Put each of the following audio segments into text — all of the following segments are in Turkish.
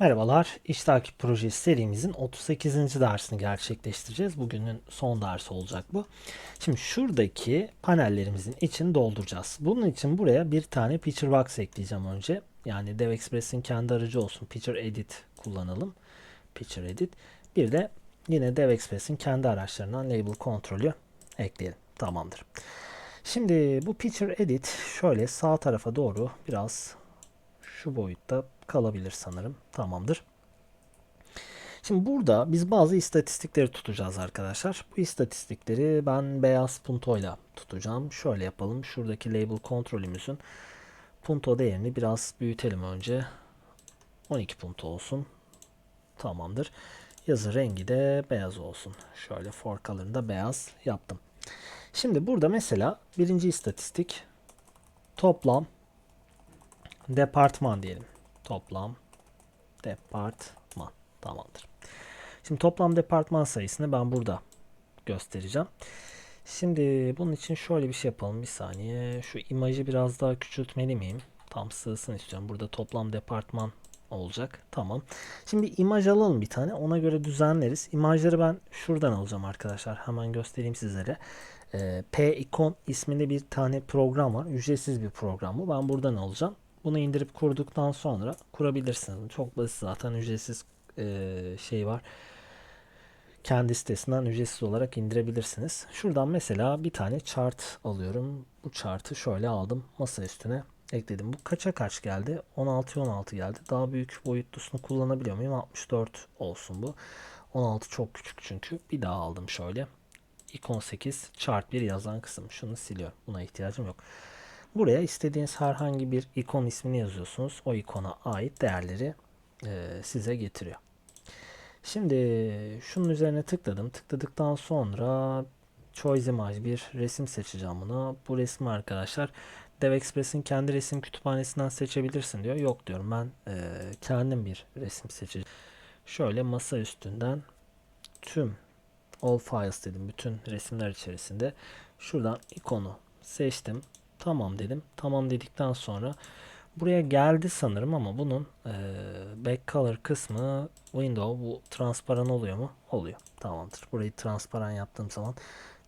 Merhabalar, İş Takip Projesi serimizin 38. dersini gerçekleştireceğiz. Bugünün son dersi olacak bu. Şimdi şuradaki panellerimizin içini dolduracağız. Bunun için buraya bir tane Picture Box ekleyeceğim önce. Yani DevExpress'in kendi aracı olsun. Picture Edit kullanalım. Picture Edit. Bir de yine DevExpress'in kendi araçlarından Label Kontrolü ekleyelim. Tamamdır. Şimdi bu Picture Edit şöyle sağ tarafa doğru biraz şu boyutta kalabilir sanırım. Tamamdır. Şimdi burada biz bazı istatistikleri tutacağız arkadaşlar. Bu istatistikleri ben beyaz puntoyla tutacağım. Şöyle yapalım. Şuradaki label kontrolümüzün punto değerini biraz büyütelim önce. 12 punto olsun. Tamamdır. Yazı rengi de beyaz olsun. Şöyle for color'ını da beyaz yaptım. Şimdi burada mesela birinci istatistik toplam departman diyelim. Toplam departman. Tamamdır. Şimdi toplam departman sayısını ben burada göstereceğim. Şimdi bunun için şöyle bir şey yapalım. Bir saniye. Şu imajı biraz daha küçültmeli miyim? Tam sığsın istiyorum. Burada toplam departman olacak. Tamam. Şimdi imaj alalım bir tane. Ona göre düzenleriz. İmajları ben şuradan alacağım arkadaşlar. Hemen göstereyim sizlere. Ee, P Icon isminde bir tane program var. Ücretsiz bir program bu. Ben buradan alacağım. Bunu indirip kurduktan sonra kurabilirsiniz. Çok basit zaten ücretsiz e, şey var. Kendi sitesinden ücretsiz olarak indirebilirsiniz. Şuradan mesela bir tane chart alıyorum. Bu chartı şöyle aldım. Masa üstüne ekledim. Bu kaça kaç geldi? 16 16 geldi. Daha büyük boyutlusunu kullanabiliyor muyum? 64 olsun bu. 16 çok küçük çünkü. Bir daha aldım şöyle. Icon 8 chart 1 yazan kısım. Şunu siliyorum. Buna ihtiyacım yok. Buraya istediğiniz herhangi bir ikon ismini yazıyorsunuz. O ikona ait değerleri e, size getiriyor. Şimdi şunun üzerine tıkladım. Tıkladıktan sonra Choice Image bir resim seçeceğim buna. Bu resmi arkadaşlar DevExpress'in kendi resim kütüphanesinden seçebilirsin diyor. Yok diyorum ben e, kendim bir resim seçeceğim. Şöyle masa üstünden tüm all files dedim. Bütün resimler içerisinde şuradan ikonu seçtim. Tamam dedim. Tamam dedikten sonra buraya geldi sanırım ama bunun e, back color kısmı window bu transparan oluyor mu? Oluyor. Tamamdır. Burayı transparan yaptığım zaman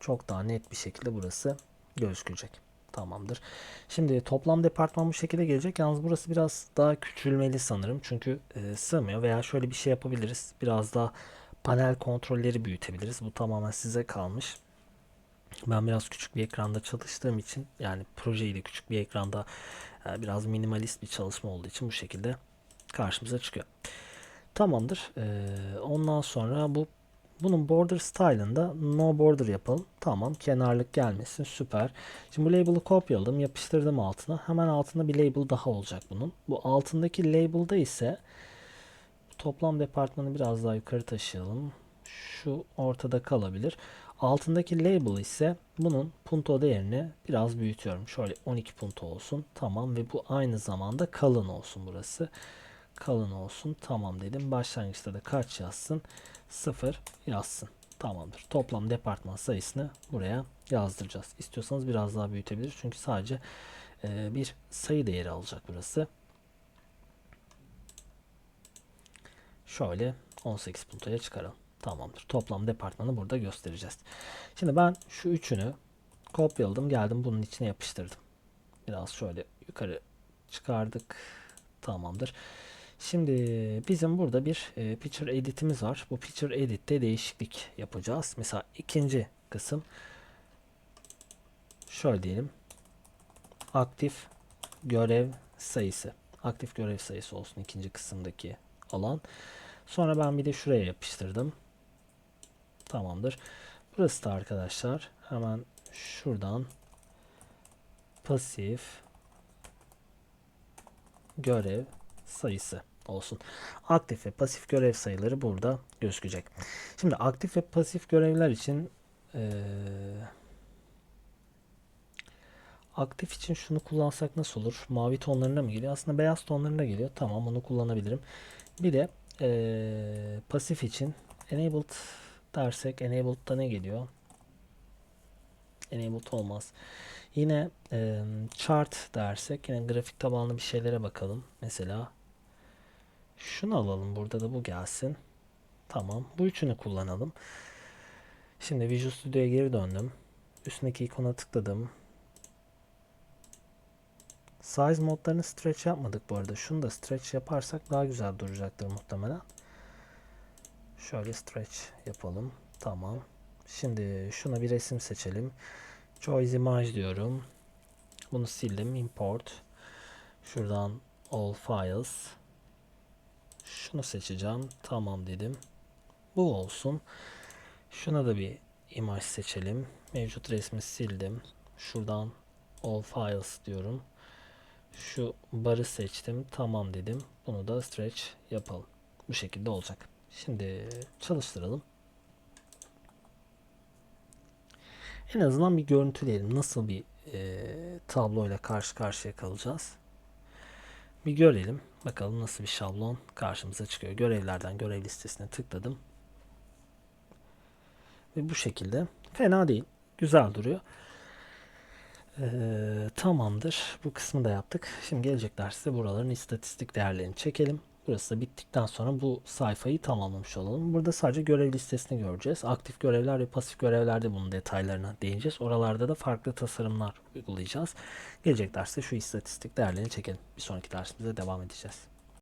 çok daha net bir şekilde burası gözükecek. Tamamdır. Şimdi toplam departman bu şekilde gelecek. Yalnız burası biraz daha küçülmeli sanırım. Çünkü e, sığmıyor veya şöyle bir şey yapabiliriz. Biraz daha panel kontrolleri büyütebiliriz. Bu tamamen size kalmış. Ben biraz küçük bir ekranda çalıştığım için yani projeyi de küçük bir ekranda e, biraz minimalist bir çalışma olduğu için bu şekilde karşımıza çıkıyor. Tamamdır. Ee, ondan sonra bu bunun border style'ında no border yapalım. Tamam. Kenarlık gelmesin. Süper. Şimdi bu label'ı kopyaladım. Yapıştırdım altına. Hemen altında bir label daha olacak bunun. Bu altındaki label'da ise toplam departmanı biraz daha yukarı taşıyalım. Şu ortada kalabilir. Altındaki label ise bunun punto değerini biraz büyütüyorum. Şöyle 12 punto olsun. Tamam ve bu aynı zamanda kalın olsun burası. Kalın olsun. Tamam dedim. Başlangıçta da kaç yazsın? 0 yazsın. Tamamdır. Toplam departman sayısını buraya yazdıracağız. İstiyorsanız biraz daha büyütebilir. Çünkü sadece e, bir sayı değeri alacak burası. Şöyle 18 puntoya çıkaralım. Tamamdır. Toplam departmanı burada göstereceğiz. Şimdi ben şu üçünü kopyaladım. Geldim bunun içine yapıştırdım. Biraz şöyle yukarı çıkardık. Tamamdır. Şimdi bizim burada bir e, picture editimiz var. Bu picture editte değişiklik yapacağız. Mesela ikinci kısım şöyle diyelim. Aktif görev sayısı. Aktif görev sayısı olsun ikinci kısımdaki alan. Sonra ben bir de şuraya yapıştırdım. Tamamdır. Burası da arkadaşlar hemen şuradan pasif görev sayısı olsun. Aktif ve pasif görev sayıları burada gözükecek. Şimdi aktif ve pasif görevler için ee, aktif için şunu kullansak nasıl olur? Mavi tonlarına mı geliyor? Aslında beyaz tonlarına geliyor. Tamam onu kullanabilirim. Bir de ee, pasif için enabled dersek enabled'da ne geliyor? Enabled olmaz. Yine e, chart dersek yine grafik tabanlı bir şeylere bakalım. Mesela Şunu alalım. Burada da bu gelsin. Tamam. Bu üçünü kullanalım. Şimdi Visual Studio'ya geri döndüm. Üstündeki ikona tıkladım. Size modlarını stretch yapmadık bu arada. Şunu da stretch yaparsak daha güzel duracaktır muhtemelen. Şöyle stretch yapalım. Tamam. Şimdi şuna bir resim seçelim. Choice image diyorum. Bunu sildim. Import. Şuradan all files. Şunu seçeceğim. Tamam dedim. Bu olsun. Şuna da bir imaj seçelim. Mevcut resmi sildim. Şuradan all files diyorum. Şu barı seçtim. Tamam dedim. Bunu da stretch yapalım. Bu şekilde olacak. Şimdi çalıştıralım. En azından bir görüntüleyelim. Nasıl bir e, tabloyla karşı karşıya kalacağız. Bir görelim. Bakalım nasıl bir şablon karşımıza çıkıyor. Görevlerden görev listesine tıkladım. Ve bu şekilde fena değil. Güzel duruyor. Ee, tamamdır. Bu kısmı da yaptık. Şimdi gelecek derste buraların istatistik değerlerini çekelim. Burası da bittikten sonra bu sayfayı tamamlamış olalım. Burada sadece görev listesini göreceğiz. Aktif görevler ve pasif görevlerde bunun detaylarına değineceğiz. Oralarda da farklı tasarımlar uygulayacağız. Gelecek derste şu istatistik değerlerini çekelim. Bir sonraki dersimize devam edeceğiz.